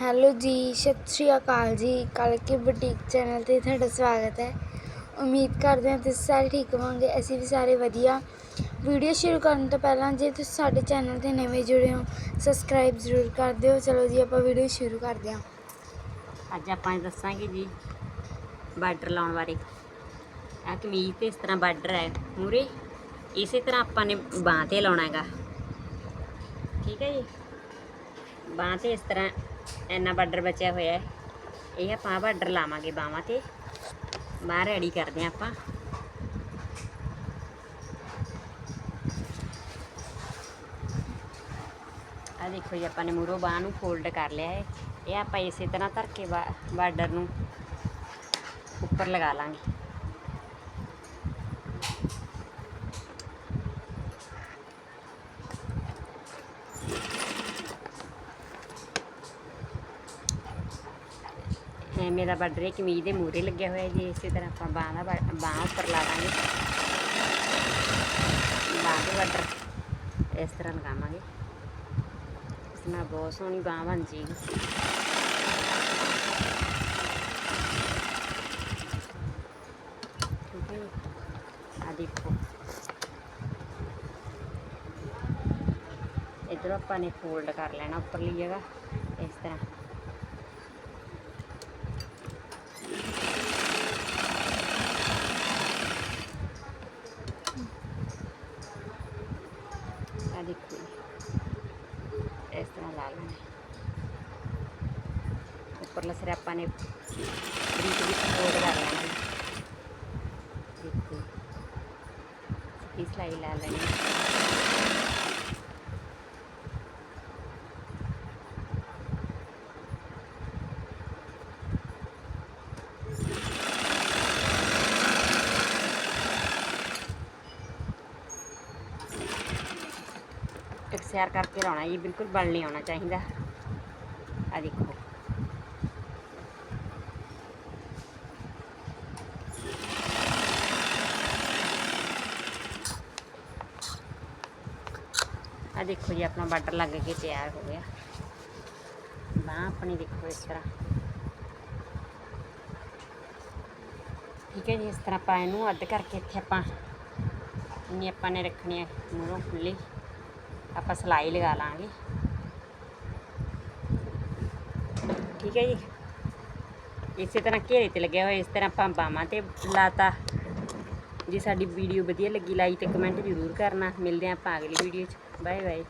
Hello ਜੀ, ਸਤਿ ਸ਼੍ਰੀ ਅਕਾਲ ਜੀ। ਕੱਲ ਕੇ ਬੁਟੀਕ ਚੈਨਲ ਤੇ ਤੁਹਾਡਾ ਸਵਾਗਤ ਹੈ। ਉਮੀਦ ਕਰਦੇ ਹਾਂ ਤੁਸੀਂ ਸਾਰੇ ਠੀਕ ਹੋਵੋਗੇ, ਅਸੀਂ ਵੀ ਸਾਰੇ ਵਧੀਆ। ਵੀਡੀਓ ਸ਼ੁਰੂ ਕਰਨ ਤੋਂ ਪਹਿਲਾਂ ਜੇ ਤੁਸੀਂ ਸਾਡੇ ਚੈਨਲ ਤੇ ਨਵੇਂ ਜੁੜੇ ਹੋ ਸਬਸਕ੍ਰਾਈਬ ਜ਼ਰੂਰ ਕਰ ਦਿਓ। ਚਲੋ ਜੀ, ਆਪਾਂ ਵੀਡੀਓ ਸ਼ੁਰੂ ਕਰਦੇ ਹਾਂ। ਅੱਜ ਆਪਾਂ ਦੱਸਾਂਗੇ ਜੀ, ਬਾਰਡਰ ਲਾਉਣ ਬਾਰੇ। ਆ ਕਮੀਜ਼ ਤੇ ਇਸ ਤਰ੍ਹਾਂ ਬਾਰਡਰ ਹੈ ਮੂਰੇ। ਇਸੇ ਤਰ੍ਹਾਂ ਆਪਾਂ ਨੇ ਬਾਂਹ ਤੇ ਲਾਉਣਾ ਹੈਗਾ। ਠੀਕ ਹੈ ਜੀ? ਬਾਂਹ ਤੇ ਇਸ ਤਰ੍ਹਾਂ ਇੰਨਾ ਬਾਰਡਰ ਬਚਿਆ ਹੋਇਆ ਹੈ। ਇਹ ਆਪਾਂ ਬਾਰਡਰ ਲਾਵਾਂਗੇ ਬਾਹਾਂ ਤੇ। ਬਾਹਰ ਰੈਡੀ ਕਰਦੇ ਹਾਂ ਆਪਾਂ। ਆ ਦੇਖੋ ਜੀ, ਆਪਾਂ ਨੇ ਮੂਰੋਂ ਬਾਂਹ ਨੂੰ ਫੋਲਡ ਕਰ ਲਿਆ ਹੈ। ਇਹ ਆਪਾਂ ਇਸੇ ਤਰ੍ਹਾਂ ਧਰ ਕੇ ਬਾਰਡਰ ਨੂੰ ਉੱਪਰ ਲਗਾ ਲਾਂਗੇ। ਮੇਰਾ ਬਾਰਡਰ ਹੈ ਕਮੀਜ਼ ਦੇ ਮੂਰੇ ਲੱਗਿਆ ਹੋਇਆ ਜੀ, ਇਸੇ ਤਰ੍ਹਾਂ ਆਪਾਂ ਬਾਂਹ ਦਾ ਬਾਂਹ ਉੱਪਰ ਲਾ ਦਾਂਗੇ। ਬਾਂਹ ਦੇ ਬਾਰਡਰ ਇਸ ਤਰ੍ਹਾਂ ਲਗਾਵਾਂਗੇ। ਇਸ ਨਾਲ ਬਹੁਤ ਸੋਹਣੀ ਬਾਂਹ ਬਣ ਜੇਗੀ। ਠੀਕ ਦੇਖੋ। ਇਧਰ ਆਪਾਂ ਨੇ ਫੋਲਡ ਕਰ ਲੈਣਾ ਉੱਪਰਲੀ ਜਗ੍ਹਾ। ਇਸ ਤਰ੍ਹਾਂ। ਆ ਦੇਖੋ ਜੀ। ਇਸ ਤਰ੍ਹਾਂ ਲਾ ਲੈਣਾ ਉੱਪਰਲਾ ਸਿਰ ਆਪਾਂ ਨੇ ਬਰੀਕ ਬਰੀਕ ਫੋਲਡ ਕਰ ਲੈਣਾ ਜੀ। ਦੇਖੋ ਸਿੱਧੀ ਸਲਾਈ ਲਾ ਲੈਣੀ ਇਕਸਿਆਰ ਕਰਕੇ ਲਾਉਣਾ ਜੀ, ਬਿਲਕੁਲ ਬਲ ਨਹੀਂ ਆਉਣਾ ਚਾਹੀਦਾ। ਆ ਦੇਖੋ। ਆ ਦੇਖੋ ਜੀ, ਆਪਣਾ ਬਾਰਡਰ ਲੱਗ ਕੇ ਤਿਆਰ ਹੋ ਗਿਆ। ਬਾਹ ਆਪਣੀ ਦੇਖੋ ਇਸ ਤਰ੍ਹਾਂ। ਠੀਕ ਹੈ ਜੀ, ਇਸ ਤਰ੍ਹਾਂ ਆਪਾਂ ਇਹਨੂੰ ਅੱਧ ਕਰਕੇ ਇੱਥੇ ਆਪਾਂ, ਇੰਨੀ ਆਪਾਂ ਨੇ ਰੱਖਣੀ ਹੈ ਮੂਹਰੋਂ ਖੁੱਲੀ ਆਪਾਂ ਸਲਾਈ ਲਗਾ ਲਾਂਗੇ। ਠੀਕ ਹੈ ਜੀ। ਇਸੇ ਤਰ੍ਹਾਂ ਘੇਰੇ ਤੇ ਲੱਗਿਆ ਹੋਇਆ, ਇਸ ਤਰ੍ਹਾਂ ਆਪਾਂ ਬਾਹਾਂ ਤੇ ਲਾਤਾ। ਜੇ, ਸਾਡੀ ਵੀਡੀਓ ਵਧੀਆ ਲੱਗੀ ਲਾਈਕ ਤੇ ਕਮੈਂਟ ਜ਼ਰੂਰ ਕਰਨਾ। ਮਿਲਦੇ ਹਾਂ ਆਪਾਂ ਅਗਲੀ ਵੀਡੀਓ 'ਚ। Bye bye